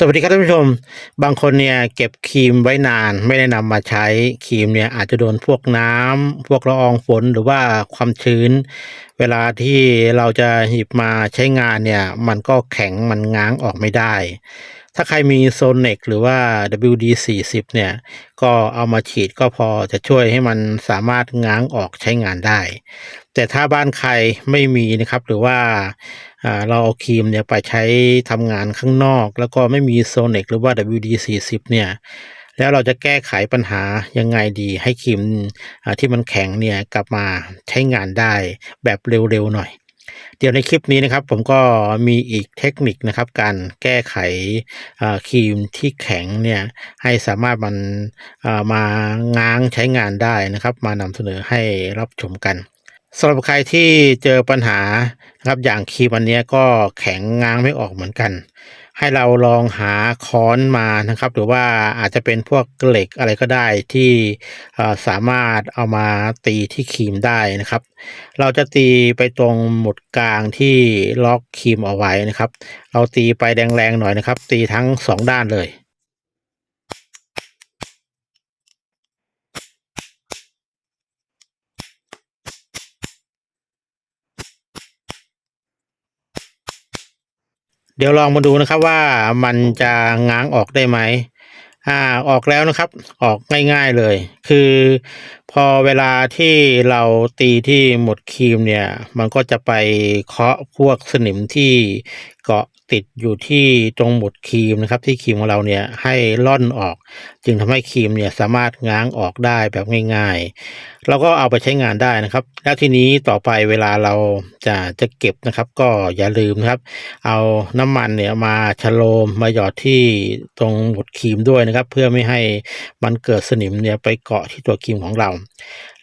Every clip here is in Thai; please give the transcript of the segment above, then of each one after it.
สวัสดีครับท่านผู้ชม บางคนเนี่ยเก็บครีมไว้นานไม่ได้นำมาใช้ครีมเนี่ยอาจจะโดนพวกน้ำพวกละอองฝนหรือว่าความชื้น เวลาที่เราจะหยิบมาใช้งานเนี่ยมันก็แข็งมันง้างออกไม่ได้ ถ้าใครมีโซนเนกหรือว่า WD40 เนี่ย ก็เอามาฉีดก็พอจะช่วยให้มันสามารถง้างออกใช้งานได้ แต่ถ้าบ้านใครไม่มีนะครับ หรือว่าเราเอาครีมเนี่ยไปใช้ทำงานข้างนอก แล้วก็ไม่มีโซเนกหรือว่า WD40 เนี่ยแล้วเราจะแก้ไขปัญหายังไงดีให้ครีมที่มันแข็งเนี่ยกลับมาใช้งานได้แบบเร็วๆหน่อย เดี๋ยวในคลิปนี้นะครับผมก็มีอีกเทคนิคนะครับ การแก้ไขครีมที่แข็งเนี่ยให้สามารถมันอ่ามาง้างใช้งานได้นะครับ มานำเสนอให้รับชมกันสำหรับใครที่เจอปัญหานะครับอย่างครีมอันนี้ก็แข็งง้างไม่ออกเหมือนกัน ให้เราลองหาค้อนมานะครับ หรือว่าอาจจะเป็นพวกเหล็กอะไรก็ได้ที่สามารถเอามาตีที่ครีมได้นะครับ เราจะตีไปตรงหมุดกลางที่ล็อกครีมเอาไว้นะครับ เราตีไปแรงๆหน่อยนะครับ ตีทั้งสองด้านเลย เดี๋ยวลองมาดูนะครับว่ามันจะง้างออกได้ไหมอ่าออกแล้วนะครับออกง่ายๆเลย คือพอเวลาที่เราตีที่หมดครีมเนี่ย มันก็จะไปเคาะพวกสนิมที่เกาะ ติดอยู่ที่ตรงหมุดครีมนะครับ ที่ครีมของเราเนี่ยให้ล่อนออก จึงทำให้ครีมเนี่ยสามารถง้างออกได้แบบง่ายๆ เราก็เอาไปใช้งานได้นะครับ แล้วทีนี้ต่อไปเวลาเราจะจะเก็บนะครับ ก็อย่าลืมนะครับ เอาน้ำมันเนี่ยมาชโลมมาหยอดที่ตรงหมุดครีมด้วยนะครับ เพื่อไม่ให้มันเกิดสนิมเนี่ยไปเกาะที่ตัวครีมของเรา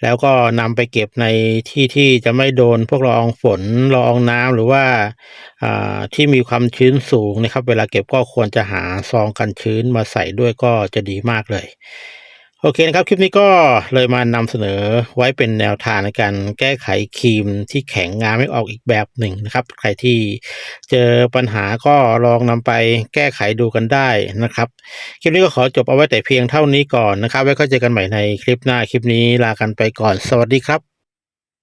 แล้วก็นำไปเก็บในที่ที่จะไม่โดนพวกละอองฝนละอองน้ำหรือว่าอ่าที่มีความชื้นสูงนะครับ เวลาเก็บก็ควรจะหาซองกันชื้นมาใส่ด้วยก็จะดีมากเลย โอเคนะครับ คลิปนี้ก็เลยมานำเสนอไว้เป็นแนวทางในการแก้ไขครีมที่แข็งงาไม่ออกอีกแบบหนึ่งนะครับ ใครที่เจอปัญหาก็ลองนำไปแก้ไขดูกันได้นะครับ คลิปนี้ก็ขอจบเอาไว้แต่เพียงเท่านี้ก่อนนะครับ ไว้ก็เจอกันใหม่ในคลิปหน้าคลิปนี้ลากันไปก่อน สวัสดีครับ